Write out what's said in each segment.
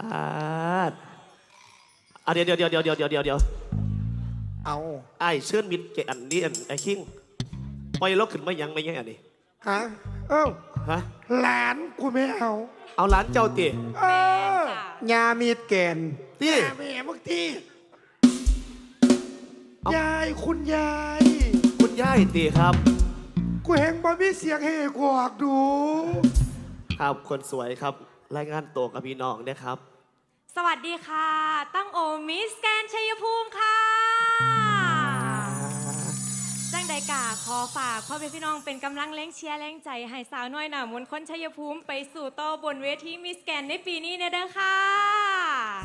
อ่าอะเดี๋ยวเดี๋ยวเดี๋ยวเดี๋ยวเดี๋ยวเดี๋ยวเดี๋ยวเอาไอ้ายเชิญมิดเกอันนี้อันไอ้คิงปล่อยเราขึ้นมายังไม่ยังอันนี้ฮะเอ้าฮะหลานกูไม่เอา เอาหลานเจ้าตีเออยามีดแกนตียาแม่เมื่อกี้เอ้ายายคุณยาย คุณย่ายตีครับ กูแหงบ่มีเสียงเฮกวอกดู ครับคนสวยครับ รายงานตัวกับพี่น้องเนะครับ สวัสดีค่ะ ตั้งโอมิสแกนชัยภูมิค่ะจังใดกาขอฝากพ่อแม่พี่น้องเป็นกำลังแรงเชียร์แรงใจให้สาวน้อยหนามนต์คนชัยภูมิไปสู่โตอบนเวทีมิสแกนในปีนี้เนเด้อค่ะ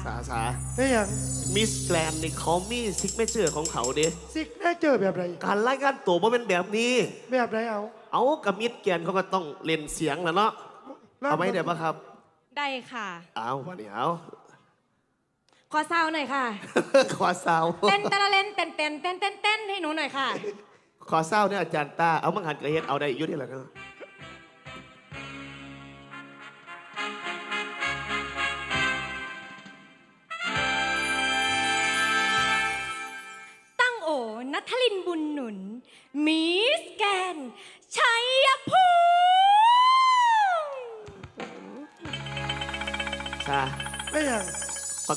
สาสานี่ยังมิสแกรนนี่เขามีซิกเมเจอร์ของเขาเด้ซิกได้เจอแบบไรการรายงานตัวว่าเป็นแบบนี้ แบบไรเอา เอากับมิดแกนเขาก็ต้องเล่นเสียงแล้วเนาะเอาไหมเดี๋ยวปะครับ ได้ค่ะ เอาวันนี้เอาขอซาวหน่อยค่ะ ขอซาวเต้นตะละเล่นเต้นเต้นเต้นเต้นเต้นให้หนูหน่อยค่ะ ขอซาวเนี่ยอาจารย์ตาเอามังหันกระเฮ็ดเอาได้อยุ่นี่แหละเนาะ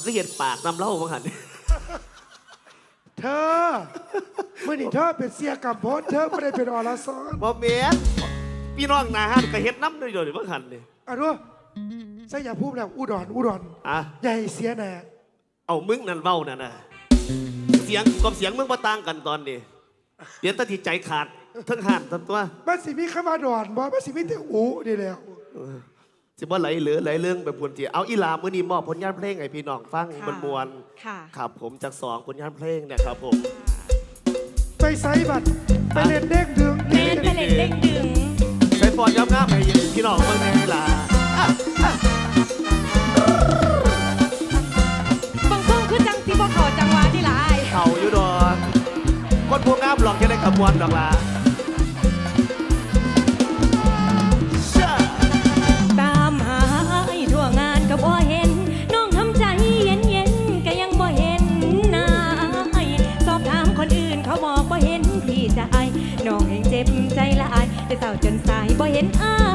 ปักก็เห็นปากนำเล่ามังหันเธอเมื่อนี่เธอเป็นเสียกับพจน์เธอไม่ได้เป็นอรสรบ่เมียนพี่น้องนาฮันกระเฮ็ดน้ำด้วยเดี๋ยวนี้มังหันนี่อะดูใส่ยาพูดแล้วอุดรอุดรอะใหญ่เสียแน่เอามึงนั่นเบ้านั่นน่ะเสียงกับเสียงมึงมาต่างกันตอนนี้เดี๋ยวตัดสินใจขาดทั้งหันทั้งตัวบ้านสิมีข้ามาดอนบ่บ้านสิมีแต่อูนี่แล้ว สิบ่ไหลเหลือไหลเรื่องแบบพวนจีเอาอีหลามื้อนี้มอบผลงานเพลงให้พี่น้องฟังค่ะมันมวนค่ะครับผมจากสองผลงานเพลงเนะครับผม ไปไซบัตรไปเล่นเด้งดึงแมนไปเล่นเด้งดึง ใช้ฟอนย้ำงามให้พี่น้องเบิ่งในเวลาอะอะบางช่วงคือจังสิบ่เขอจังหวะที่หลาย เขาอยู่ดอกคนพวกงามหลอกจะได้ขบวนดอกล่ะ จนสายบ่เห็นอ้า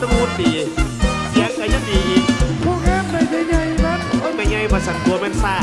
ตัวงามหรือตะงูดดี เสียงก็ยังดีอีกผู้งามในใหญ่ๆนั้นโอ้ยไม่ไงมาสั่นตัวเป็นซ่า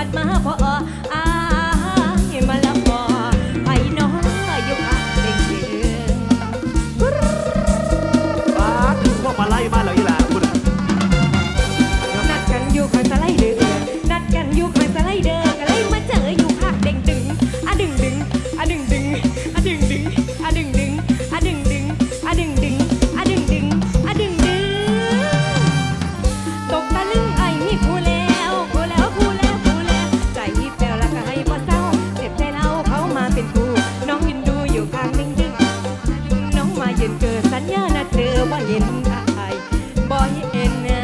พัดมาพออ เย็นเกิดสัญญาณเจอว่าเห็นอายบ่เห็น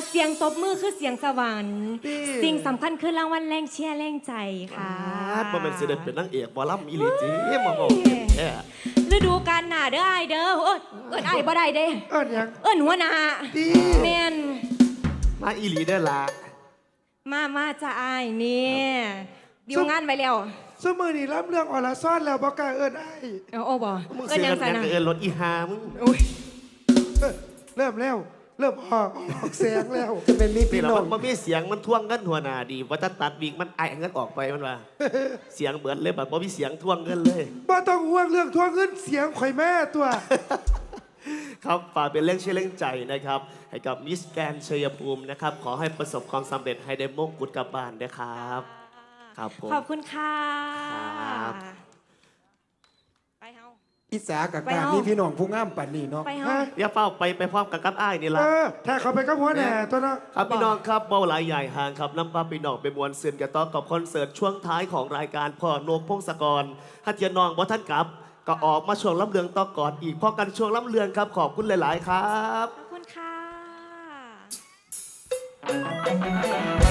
เพิ่นว่าเสียงตบมือคือเสียงสวรรค์นี่ สิ่งสำคัญคือรางวัลแรงเชียร์แรงใจค่ะ บ่แม่นสิได้เป็นนางเอกบ่ล่ำอีหลีจีมาบอกแค่ฤดูกาลหน้าเด้อไอายเด้อเอิ้นเอิ้นไอายบ่ได้เด้ เอิ้นหยัง เอิ้นหัวหน้าดี แม่นมาอีหลีได้อละมามาจะอายเนี่ยดีลงานไปแล้วสมือนี่รับเรื่องอรซ้อนแล้วบอกกล้าเอิ้นไอ้เอาโอ้บ่มึงเอิ้เสีนยยังเงินไงยังนะเอินรถอีหามึง อุ้ยเอ้อเริ่มแล้ว เริ่มออกออกเสียงแล้วจะเป็นมีนี่พี่แหละน้อมังนบ่มีเสียงมันท่วงเงินหัวหน้าดีว่าถ้าตัดบีกมันไอ้เงินออกไปมันว่า เสียงเบิดเลยแบบบ่มีเสียงท่วงเงินเลย บ่ต้องห่วงเรื่องทวงเงินเสียงข่อยแม่ตัว ครับฝากเป็นเรื่องเชื่อเรื่องใจนะครับ ให้กับมิสแกนชัยภูมินะครับ ขอให้ประสบความสำเร็จให้ได้มงกุฎกลับบ้านนะครับ ครับผม ขอบคุณค่ะ ครับไปเฮา อิสากับไปการเอามีมีพี่น้องผู้งามปันนี่เนาะไปเฮาฮะอย่าเฝ้าไปไปพร้อมกันกับอ้ายนี่ละเออถ้าเขาไปกับหัวแหน่ตัวเนาะครับพี่น้องครับเบาหลายใหญ่ห่างครับน้ำปลาพี่น้องไปมวนเสือนกระต๊อกกับคอนเสิร์ตช่วงท้ายของรายการพ่อโนมพงศกรฮัทเทียนน้องบ่ท่านกลับ ก็ออกมาช่วงล้ำเลืองต่อก่อนอีกพอกันช่วงล้ำเลืองครับขอบคุณหลาย ๆ ครับขอบคุณค่ะ